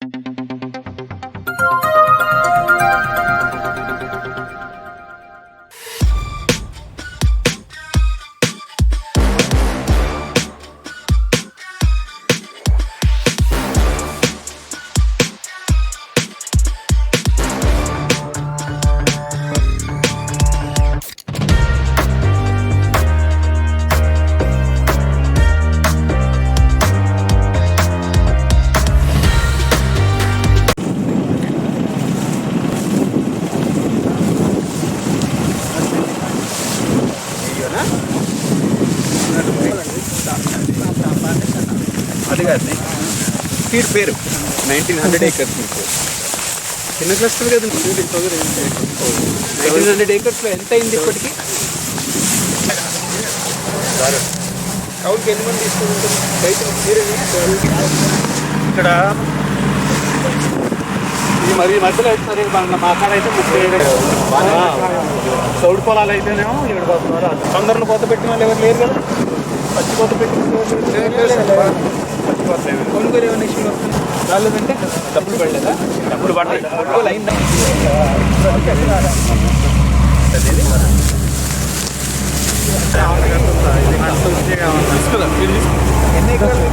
అది కాదు సీడ్ పేరు. నైన్టీన్ హండ్రెడ్ ఏకర్స్ మీకు. చిన్న క్లస్టర్ కదా నైన్టీన్ హండ్రెడ్ ఏకర్స్లో ఎంత అయింది ఇప్పటికి? కౌలుకి ఎన్ని మంది మీరేనా? ఇక్కడ ఈ మరి మధ్యలో అయితే మా కాడ అయితే ముప్పై చౌడు పొలాలు అయితేనేమో ఏడు పోతున్నారు తొందరలో కొత్త పెట్టిన వాళ్ళు ఎవరు లేరు కదా? పచ్చి కొత్త పెట్టి కొనుగోలు ఏమైనా ఇష్యూ వస్తుంది? రాలేదంటే డబ్బులు పడలేదా. డబ్బులు పడ్డాయి కొనుగోలు అయిందా ఎన్ని ఎకరాలు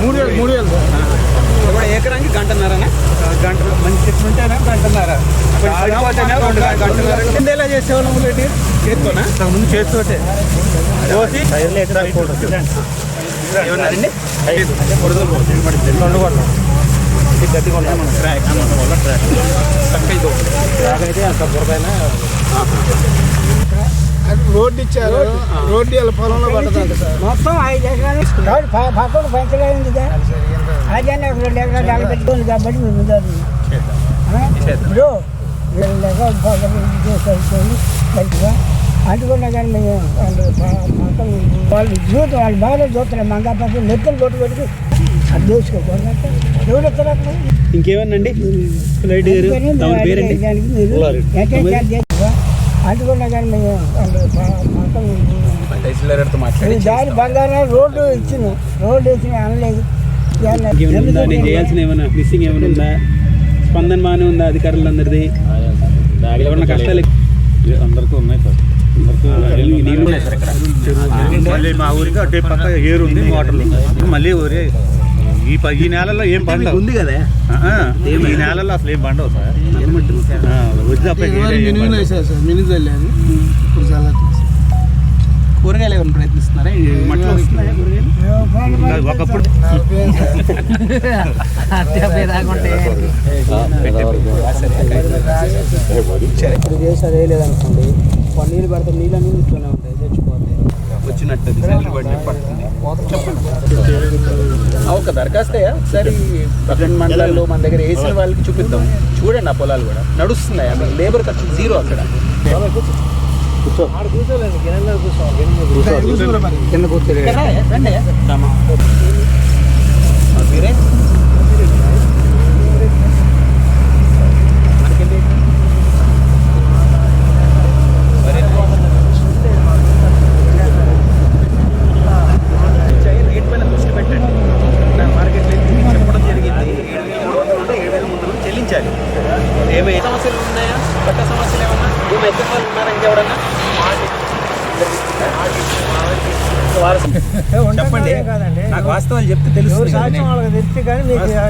మూడు వేలు మూడు వేలు ఇప్పుడు ఎకరానికి గంటన్నరనా గంట మంచి ఎలా చేసేవాళ్ళం రెడ్డి చేత్తోనా? ముందు చేస్తోటే కోసి ఏమన్నారండి రెండు. కొట్టాం గట్టి కొట్టాం ట్రాక్ వల్ల ట్రాక్ తక్కువ ట్రాక్ అయితే అంత బురదైన రోడ్డు ఇచ్చారు. రోడ్డు వాళ్ళ పొలంలో సార్ మొత్తం ఐదు ఎకరాలు. పక్కన పంచగా ఉంది అదే రెండు ఎకరాలు పెట్టుకుంది కాబట్టి మేము ముందు ఇప్పుడు మంచిగా. అంటుకున్నా కానీ మేము వాళ్ళు మొత్తం వాళ్ళు బాగా చూస్తున్నారు. మంగా పక్కన నెత్తలు కొట్టు పెట్టుకు అది చేసుకోకూడదు ఎవరు అంటుకున్నా కానీ మేము వాళ్ళు మొత్తం తహసీల్దార్తో మాట్లాడి దాని బంగారం రోడ్డు ఇచ్చిన రోడ్డు ఇచ్చిన అనలేదు. చేయాల్సిన ఏమైనా మిస్సింగ్ ఏమైనా ఉందా? స్పందన బాగానే ఉందా అధికారులందరిది. ఏమన్నా కష్టాలు అందరికీ ఉన్నాయి సార్. మళ్ళీ మా ఊరికి అటే పక్క ఏరు ఉంది మోటార్లు ఉన్నాయి మళ్ళీ ఊరే. ఈ ఈ నెలలో ఏం పండవు? ఉంది కదా? ఆ, ఈ నెలలో అసలు ఏం పండవు సార్? ఆ, వచ్చి కూరగాయలు ఏమైనా ప్రయత్నిస్తున్నారా? మట్లో వస్తున్నాయా కూరగాయలు ఒకప్పుడు ఇప్పుడు చేసేది ఏ లేదనుకోండి నీళ్ళు పడితే నీళ్ళు అన్నీ ఇంట్లోనే ఉంటాయి చచ్చిపోతాయి వచ్చినట్టు అది పడుతుంది ఒక దరఖాస్తయ్యా ఒకసారి పక్కన మండలాల్లో మన దగ్గర వేసిన వాళ్ళకి చూపిద్దాం. చూడండి ఆ పొలాలు కూడా. నడుస్తున్నాయి? అక్కడ లేబర్ ఖర్చు జీరో అక్కడ. కూర్చోరా మరి. కింద కూర్చోలేదు మార్కెట్లో చెప్పడం జరిగింది ఏడు వేల మూడు వందలు ఉంటే ఏడు వేల వందలు చెల్లించాలి ఏమైనా సమస్యలు ఉన్నాయా? పట్ట సమస్యలు ఏమన్నా? వాళ్ళు ఉన్నారా చెప్పండి. కాదండి. నాకు వాస్తవాలు చెప్తే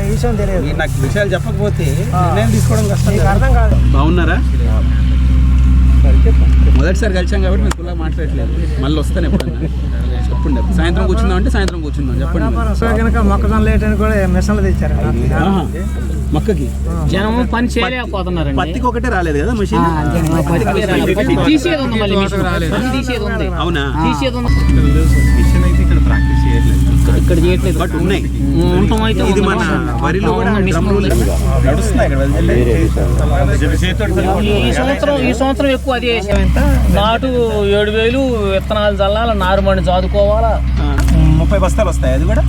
ఈ విషయం తెలియదు. నాకు విషయాలు చెప్పకపోతే నిర్ణయం తీసుకోవడం కష్టం. అర్థం కాదు. బాగున్నారా? మొదటిసారి కలిసాం కాబట్టి మీకు మాట్లాడట్లేదు. మళ్ళీ వస్తాను ఎప్పుడన్నా. చెప్పండి. సాయంత్రం కూర్చుందాం అంటే సాయంత్రం కూర్చుందాం చెప్పండి మొక్కజొన్న లేట్ అని కూడా మిషన్లు తెచ్చారు. మక్కకి. జనం పని చేయలేకపోతున్నారండి. పత్తికి ఒకటే రాలేదు కదా మషిన్? తీసేది ఉంది మళ్ళీ అవునా? తీసేది ఉంది. మిషన్ అయితే ఇక్కడ ప్రాక్టీస్ చేయట్లేదు. ఇక్కడ చేయట్లేదు. బట్ ఉన్నాయి. ఉంటాం అయితే ఇది. మన వరిలో కూడా ఈ ఈ సంవత్సరం ఈ సంవత్సరం ఎక్కువ అదే వేసాం ఎంత? నాటు ఏడు వేలు విత్తనాలు చల్లాలి నారుమణి చదువుకోవాలా ముప్పై బస్తాలు వస్తాయి అది కూడా?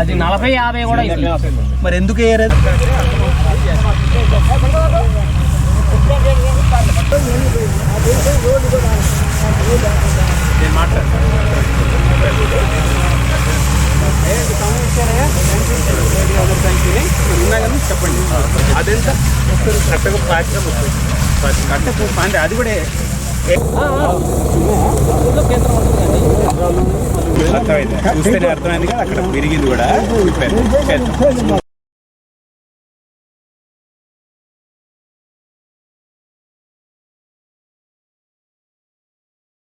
అది నలభై యాభై కూడా మరి ఎందుకు వేయలేదు? చెప్పండి. అదెంత? కట్టకు కట్టకు అంటే అది కూడా అర్థమైంది? అర్థమైంది కదా అక్కడ పెరిగింది కూడా.